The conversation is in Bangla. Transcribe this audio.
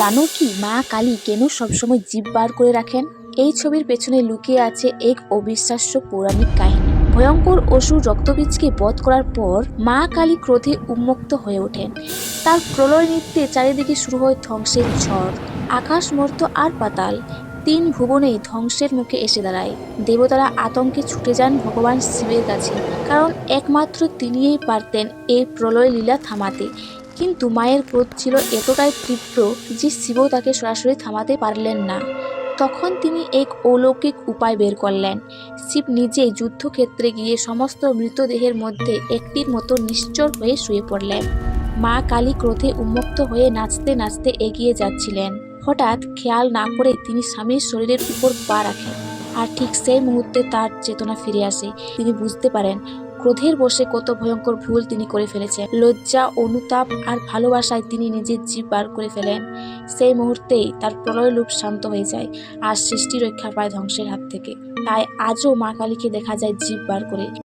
জানো কি মা কালী কেন সবসময় জীব বার করে রাখেন? এই ছবির পেছনে লুকিয়ে আছে এক অবিশ্বাস্য পৌরাণিক কাহিনী। ভয়ঙ্কর অসুর রক্তবীজকে বধ করার পর মা কালী ক্রোধে উন্মুক্ত হয়ে ওঠেন। তার প্রলয় নৃত্যে চারিদিকে শুরু হয় ধ্বংসের ঝড়। আকাশ মর্ত আর পাতাল। তিন ভুবনেই ধ্বংসের মুখে এসে দাঁড়ায়। দেবতারা আতঙ্কে ছুটে যান ভগবান শিবের কাছে, কারণ একমাত্র তিনিই পারতেন এই প্রলয় লীলা থামাতে। কিন্তু মায়ের ক্রোধ ছিল এতটাই তীব্র যে শিব তাকে সরাসরি থামাতে পারলেন না। তখন তিনি এক অলৌকিক উপায় বের করলেন। শিব নিজেই যুদ্ধক্ষেত্রে গিয়ে সমস্ত মৃতদেহের মধ্যে একটির মতো নিশ্চর হয়ে শুয়ে পড়লেন। মা কালী ক্রোধে উন্মুক্ত হয়ে নাচতে নাচতে এগিয়ে যাচ্ছিলেন। হঠাৎ খেয়াল না করে তিনি স্বামীর শরীরের উপর পা রাখেন। আর ঠিক সেই মুহূর্তে তার চেতনা ফিরে আসে। তিনি বুঝতে পারেন ক্রোধের বসে কত ভয়ঙ্কর ভুল তিনি করে ফেলেছেন। লজ্জা, অনুতাপ আর ভালোবাসায় তিনি নিজের জীব বার করে ফেলেন। সেই মুহূর্তেই তার প্রলয় লোপ শান্ত হয়ে যায় আর সৃষ্টি রক্ষা পায় ধ্বংসের হাত থেকে। তাই আজও মা কালীকে দেখা যায় জীব বার করে।